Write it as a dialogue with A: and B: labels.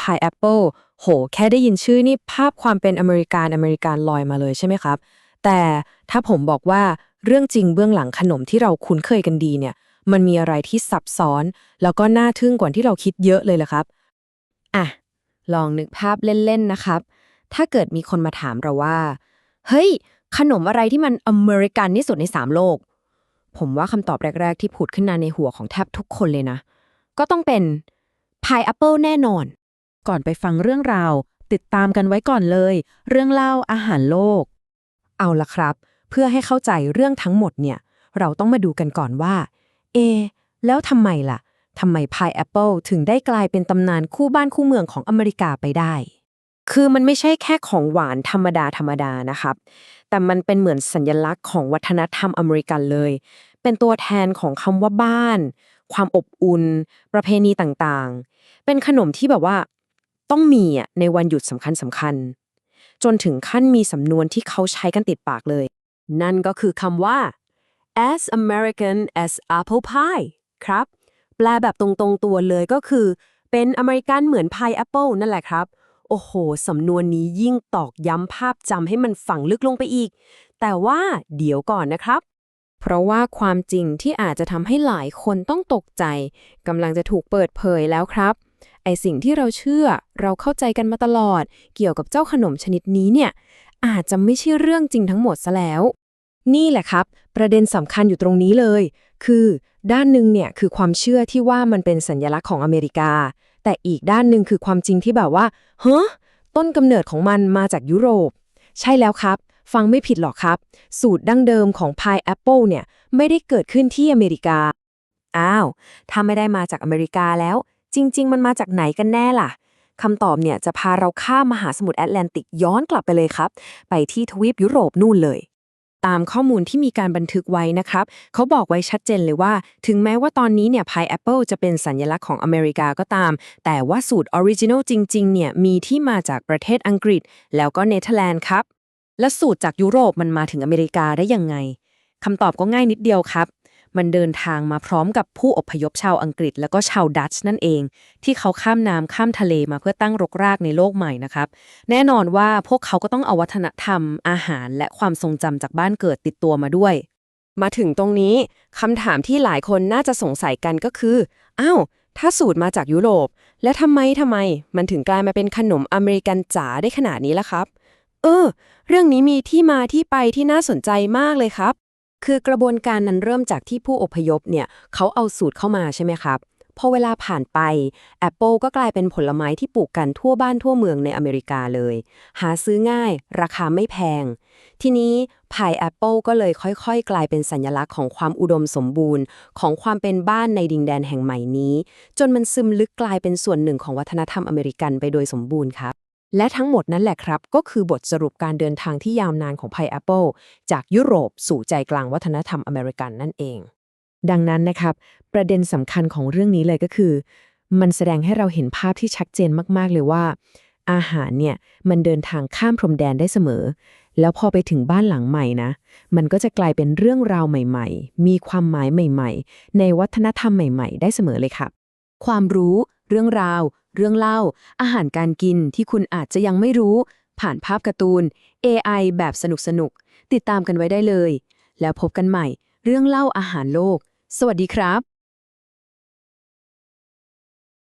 A: Pineapple โห แค่ได้ยินชื่อนี่ภาพความเป็นอเมริกันอเมริกันลอยมาเลยใช่ไหมครับ แต่ถ้าผมบอกว่าเรื่องจริงเบื้องหลังขนมที่เราคุ้นเคยกันดีเนี่ย มันมีอะไรที่ซับซ้อน แล้วก็น่าทึ่งกว่าที่เราคิดเยอะเลยละครับ อะ ลองนึกภาพเล่น ๆ นะครับ ถ้าเกิดมีคนมาถามเราว่า เฮ้ย ขนมอะไรที่มันอเมริกันที่สุดในสามโลก ผมว่าคำตอบแรก ๆ ที่ผุดขึ้นมาในหัวของแทบทุกคนเลยนะ ก็ต้องเป็น Pineapple แน่นอน
B: ก่อนไปฟังเรื่องราว ติดตามกันไว้ก่อนเลย เรื่องเล่าอาหารโลก
A: เอาละครับ เพื่อให้เข้าใจเรื่องทั้งหมดเนี่ย เราต้องมาดูกันก่อนว่า เอ แล้วทำไมล่ะทำไม Pineapple ถึงได้กลายเป็นตำนานคู่บ้านคู่เมืองของอเมริกาไปได้ คือมันไม่ใช่แค่ของหวานธรรมดาธรรมดานะครับ แต่มันเป็นเหมือนสัญลักษณ์ของวัฒนธรรมอเมริกันเลย เป็นตัวแทนของคำว่าบ้าน ความอบอุ่น ประเพณีต่างๆ เป็นขนมที่แบบว่า ต้องมีอะในวันหยุดสำคัญสำคัญๆจนถึงขั้นมีสำนวนที่เขาใช้กันติดปากเลย นั่นก็คือคำว่า as American as apple pie ครับ แปลแบบตรงๆตัวเลยก็คือ เป็นอเมริกันเหมือน pineapple นั่นแหละครับ โอ้โห สำนวนนี้ยิ่งตอกย้ำภาพจำให้มันฝังลึกลงไปอีก แต่ว่าเดี๋ยวก่อนนะครับเพราะว่าความจริงที่อาจจะทำให้หลายคนต้องตกใจกำลังจะถูกเปิดเผยแล้วครับ ไอสิ่งที่เราเชื่อ เราเข้าใจกันมาตลอด เกี่ยวกับเจ้าขนมชนิดนี้เนี่ย อาจจะไม่ใช่เรื่องจริงทั้งหมดซะแล้ว นี่แหละครับ ประเด็นสำคัญอยู่ตรงนี้เลย คือ ด้านหนึ่งเนี่ยคือความเชื่อที่ว่ามันเป็นสัญลักษณ์ของอเมริกา แต่อีกด้านหนึ่งคือความจริงที่แบบว่าเฮ้ต้นกำเนิดของมันมาจากยุโรป ใช่แล้วครับ ฟังไม่ผิดหรอกครับ สูตรดั้งเดิมของ Pineapple เนี่ย ไม่ได้เกิดขึ้นที่อเมริกา อ้าว ถ้าไม่ได้มาจากอเมริกาแล้ว จริง ๆ มันมาจากไหนกันแน่ล่ะคำตอบเนี่ยจะพาเราข้ามมหาสมุทรแอตแลนติกย้อนกลับไปเลยครับ ไปที่ทวีปยุโรปนู่นเลย ตามข้อมูลที่มีการบันทึกไว้นะครับ เขาบอกไว้ชัดเจนเลยว่า ถึงแม้ว่าตอนนี้เนี่ย Pineapple จะเป็นสัญลักษณ์ของอเมริกาก็ตาม แต่ว่าสูตรออริจินอลจริง ๆ เนี่ยมีที่มาจากประเทศอังกฤษ แล้วก็เนเธอร์แลนด์ครับ และสูตรจากยุโรปมันมาถึงอเมริกาได้ยังไงคำตอบก็ง่ายนิดเดียวครับ มันเดินทางมาพร้อมกับผู้อพยพชาวอังกฤษ แล้วก็ชาวดัตช์นั่นเอง ที่เขาข้ามน้ำข้ามทะเลมาเพื่อตั้งรกรากในโลกใหม่นะครับ แน่นอนว่าพวกเขาก็ต้องเอาวัฒนธรรม อาหารและความทรงจำจากบ้านเกิดติดตัวมาด้วย มาถึงตรงนี้คำถามที่หลายคนน่าจะสงสัยกันก็คืออ้าวถ้าสูตรมาจากยุโรป แล้วทำไมทำไม มันถึงกลายมาเป็นขนมอเมริกันจ๋าได้ขนาดนี้ล่ะครับ เออ เรื่องนี้มีที่มาที่ไปที่น่าสนใจมากเลยครับ คือกระบวนการนั้นเริ่มจากที่ผู้อพยพเนี่ยเขาเอาสูตรเข้ามาใช่ไหมครับ พอเวลาผ่านไปแอปเปิลก็กลายเป็นผลไม้ที่ปลูกกันทั่วบ้านทั่วเมืองในอเมริกาเลย หาซื้อง่าย ราคาไม่แพง ทีนี้พายแอปเปิลก็เลยค่อยๆ กลายเป็นสัญลักษณ์ของความอุดมสมบูรณ์ ของความเป็นบ้านในดินแดนแห่งใหม่นี้ จนมันซึมลึกกลายเป็นส่วนหนึ่งของวัฒนธรรมอเมริกันไปโดยสมบูรณ์ครับ และทั้งหมดนั่นแหละครับ ก็คือบทสรุปการเดินทางที่ยาวนานของ Pineapple จากยุโรปสู่ใจกลางวัฒนธรรมอเมริกันนั่นเอง ดังนั้นนะครับ ประเด็นสำคัญของเรื่องนี้เลยก็คือ มันแสดงให้เราเห็นภาพที่ชัดเจนมาก ๆ เลยว่า อาหารเนี่ย มันเดินทางข้ามพรมแดนได้เสมอ แล้วพอไปถึงบ้านหลังใหม่นะ มันก็จะกลายเป็นเรื่องราวใหม่ ๆ มีความหมายใหม่ ๆ ในวัฒนธรรมใหม่ ๆ ได้เสมอเลยครับความรู้ เรื่องราว เรื่องเล่า อาหารการกินที่คุณอาจจะยังไม่รู้ ผ่านภาพการ์ตูน AI แบบสนุกสนุกติดตามกันไว้ได้เลย แล้วพบกันใหม่ เรื่องเล่าอาหารโลก สวัสดีครับ